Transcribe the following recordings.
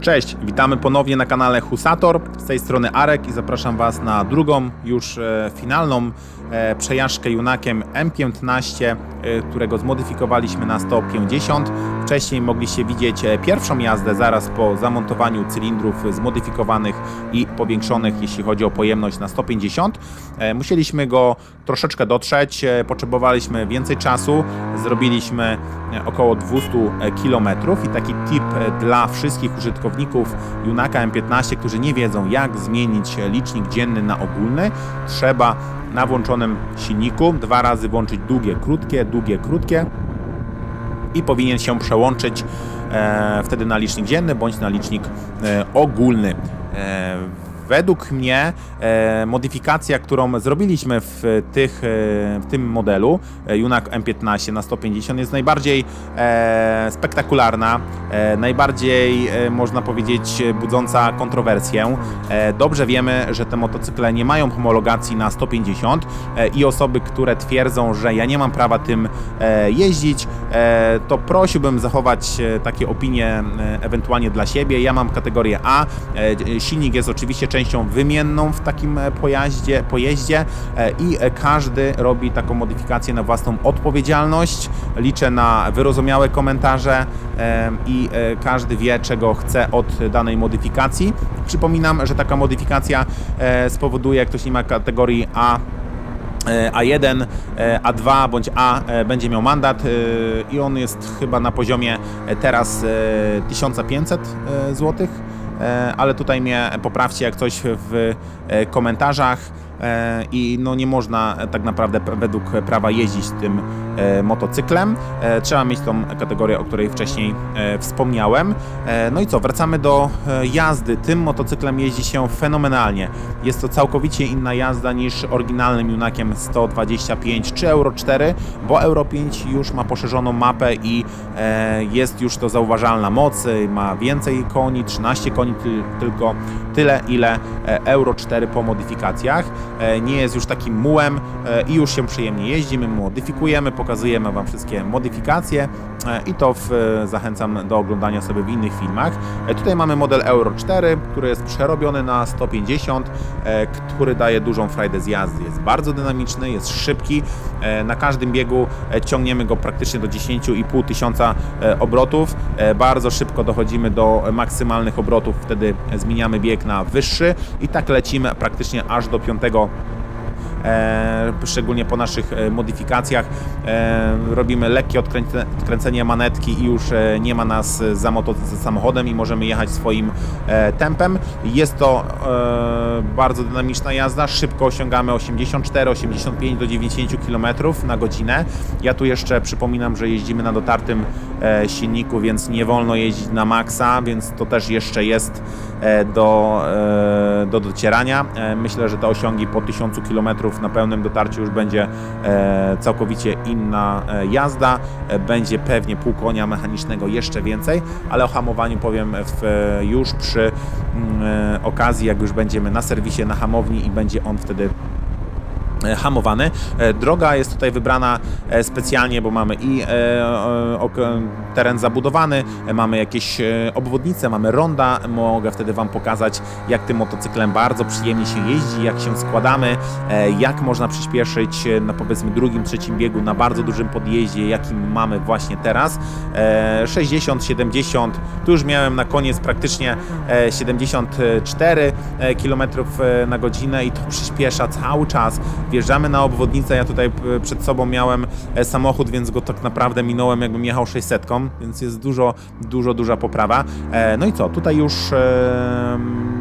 Cześć, witamy ponownie na kanale Husator. Z tej strony Arek i zapraszam Was na drugą, już e, finalną e, przejażdżkę Junakiem M15, e, którego zmodyfikowaliśmy na 150. Wcześniej mogliście widzieć e, pierwszą jazdę zaraz po zamontowaniu cylindrów zmodyfikowanych i powiększonych, jeśli chodzi o pojemność na 150. E, Musieliśmy go troszeczkę dotrzeć, e, potrzebowaliśmy więcej czasu, zrobiliśmy około 200 km i taki tip dla wszystkich użytkowników Junaka M15, którzy nie wiedzą jak zmienić licznik dzienny na ogólny, trzeba na włączonym silniku dwa razy włączyć długie, krótkie, długie, krótkie i powinien się przełączyć e, wtedy na licznik dzienny bądź na licznik e, ogólny. E, według mnie e, modyfikacja, którą zrobiliśmy w, tych, e, w tym modelu e, Junak M15 na 150 jest najbardziej e, spektakularna, e, najbardziej e, można powiedzieć budząca kontrowersję. E, dobrze wiemy, że te motocykle nie mają homologacji na 150 e, i osoby, które twierdzą, że ja nie mam prawa tym jeździć, e, to prosiłbym zachować e, takie opinie e, ewentualnie dla siebie. Ja mam kategorię A. E, Silnik jest oczywiście częścią wymienną w takim e, pojaździe, pojeździe e, i e, każdy robi taką modyfikację na własną odpowiedzialność. Liczę na wyrozumiałe komentarze e, i e, każdy wie, czego chce od danej modyfikacji. Przypominam, że taka modyfikacja e, spowoduje, jak ktoś nie ma kategorii A, E, A1, e, A2 bądź A e, będzie miał mandat e, i on jest chyba na poziomie e, teraz e, 1500 zł, ale tutaj mnie poprawcie jak coś w e, komentarzach. e, i no nie można e, tak naprawdę według prawa jeździć tym e, motocyklem. E, Trzeba mieć tą kategorię, o której wcześniej e, wspomniałem. E, No i co, wracamy do e, jazdy. Tym motocyklem jeździ się fenomenalnie. Jest to całkowicie inna jazda niż oryginalnym Junakiem 125 czy Euro 4, bo Euro 5 już ma poszerzoną mapę i e, jest już to zauważalna moc, e, ma więcej koni, 13 koni ty, tylko tyle, ile e, Euro 4 po modyfikacjach. E, Nie jest już takim mułem e, i już się przyjemnie jeździ, my modyfikujemy, pokazujemy Wam wszystkie modyfikacje e, i to w, zachęcam do oglądania sobie w innych filmach. Tutaj mamy model Euro 4, który jest przerobiony na 150, e, który daje dużą frajdę z jazdy. Jest bardzo dynamiczny, jest szybki, na każdym biegu ciągniemy go praktycznie do 10,5 tysiąca obrotów. Bardzo szybko dochodzimy do maksymalnych obrotów, wtedy zmieniamy bieg na wyższy i tak lecimy praktycznie aż do piątego e, szczególnie po naszych e, modyfikacjach. E, robimy lekkie odkręcenie, manetki i już e, nie ma nas za, moto, za samochodem i możemy jechać swoim e, tempem. Jest to e, bardzo dynamiczna jazda, szybko osiągamy 84, 85 do 90 km na godzinę. Ja tu jeszcze przypominam, że jeździmy na dotartym e, silniku, więc nie wolno jeździć na maksa, więc to też jeszcze jest e, do, e, do docierania. E, Myślę, że te osiągi po 1000 km na pełnym dotarciu już będzie e, całkowicie inna e, jazda. E, Będzie pewnie pół konia mechanicznego jeszcze więcej, ale o hamowaniu powiem już przy mm, okazji, jak już będziemy na serwisie, na hamowni i będzie on wtedy e, hamowany. E, Droga jest tutaj wybrana e, specjalnie, bo mamy i teren zabudowany, mamy jakieś obwodnice, mamy ronda. Mogę wtedy Wam pokazać, jak tym motocyklem bardzo przyjemnie się jeździ, jak się składamy, jak można przyspieszyć na powiedzmy drugim, trzecim biegu na bardzo dużym podjeździe, jakim mamy właśnie teraz. E, 60, 70, tu już miałem na koniec praktycznie e, 74 km na godzinę i to przyspiesza cały czas. Wjeżdżamy na obwodnicę, ja tutaj e, przed sobą miałem e, samochód, więc go tak naprawdę minąłem jakbym jechał 600, więc jest dużo, dużo, duża poprawa. E, No i co, tutaj już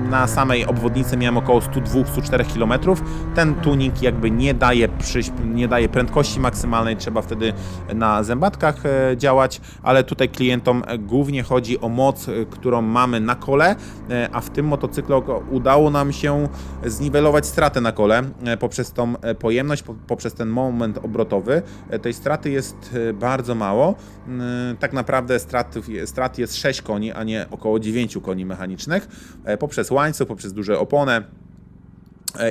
na samej obwodnicy miałem około 102-104 km. Ten tuning jakby nie daje, przyśp- nie daje prędkości maksymalnej, trzeba wtedy na zębatkach e, działać, ale tutaj klientom głównie chodzi o moc, e, którą mamy na kole, e, a w tym motocyklu udało nam się zniwelować stratę na kole poprzez tą pojemność, po- poprzez ten moment obrotowy. Tej straty jest bardzo mało. Mm, Tak naprawdę strat, strat jest 6 koni, a nie około 9 koni mechanicznych. Poprzez łańcuch, poprzez duże opony,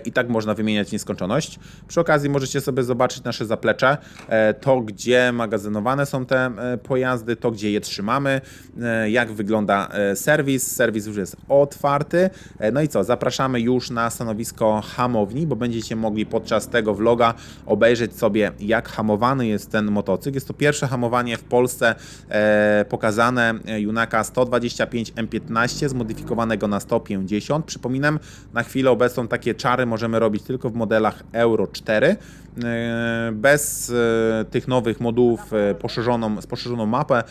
I tak można wymieniać nieskończoność. Przy okazji możecie sobie zobaczyć nasze zaplecze, e, to gdzie magazynowane są te e, pojazdy, to gdzie je trzymamy, e, jak wygląda e, serwis. Serwis już jest otwarty. E, No i co, zapraszamy już na stanowisko hamowni, bo będziecie mogli podczas tego vloga obejrzeć sobie jak hamowany jest ten motocykl. Jest to pierwsze hamowanie w Polsce e, pokazane e, Junaka 125 M15 zmodyfikowanego na 150. Przypominam, na chwilę obecną takie czary możemy robić tylko w modelach Euro 4. e, Bez e, tych nowych modułów e, poszerzoną, z poszerzoną mapę,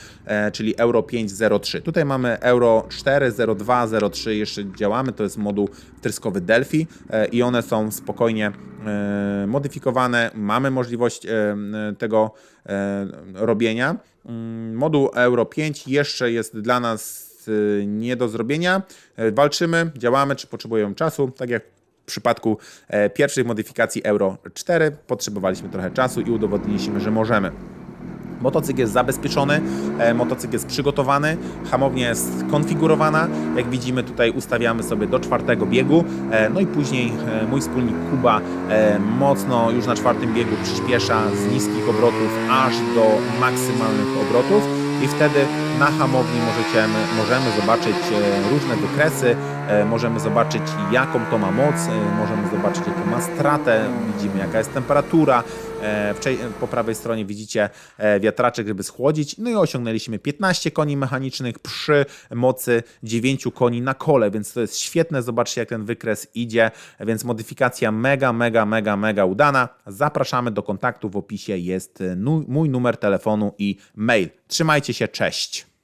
czyli Euro 503. Tutaj mamy Euro 4, 02, 03 jeszcze działamy, to jest moduł tryskowy Delphi i one są spokojnie modyfikowane. Mamy możliwość tego robienia. Mm, Moduł Euro 5 jeszcze jest dla nas nie do zrobienia. Walczymy, działamy, czy potrzebujemy czasu, tak jak przypadku e, pierwszych modyfikacji Euro 4 potrzebowaliśmy trochę czasu i udowodniliśmy, że możemy. Motocykl jest zabezpieczony, e, motocykl jest przygotowany, hamownia jest konfigurowana. Jak widzimy, tutaj ustawiamy sobie do czwartego biegu. E, no i później mój wspólnik Kuba mocno już na czwartym biegu przyspiesza z niskich obrotów aż do maksymalnych obrotów. I wtedy na hamowni możecie, możemy zobaczyć różne wykresy, możemy zobaczyć jaką to ma moc, e, możemy zobaczyć jaką ma stratę, widzimy jaka jest temperatura. E, Po prawej stronie widzicie e, wiatraczek, żeby schłodzić. No i osiągnęliśmy 15 koni mechanicznych przy mocy 9 koni na kole, więc to jest świetne. Zobaczcie, jak ten wykres idzie. Więc modyfikacja mega, mega, mega, mega udana. Zapraszamy do kontaktu. W opisie jest e, mój numer telefonu i mail. Trzymajcie się, cześć.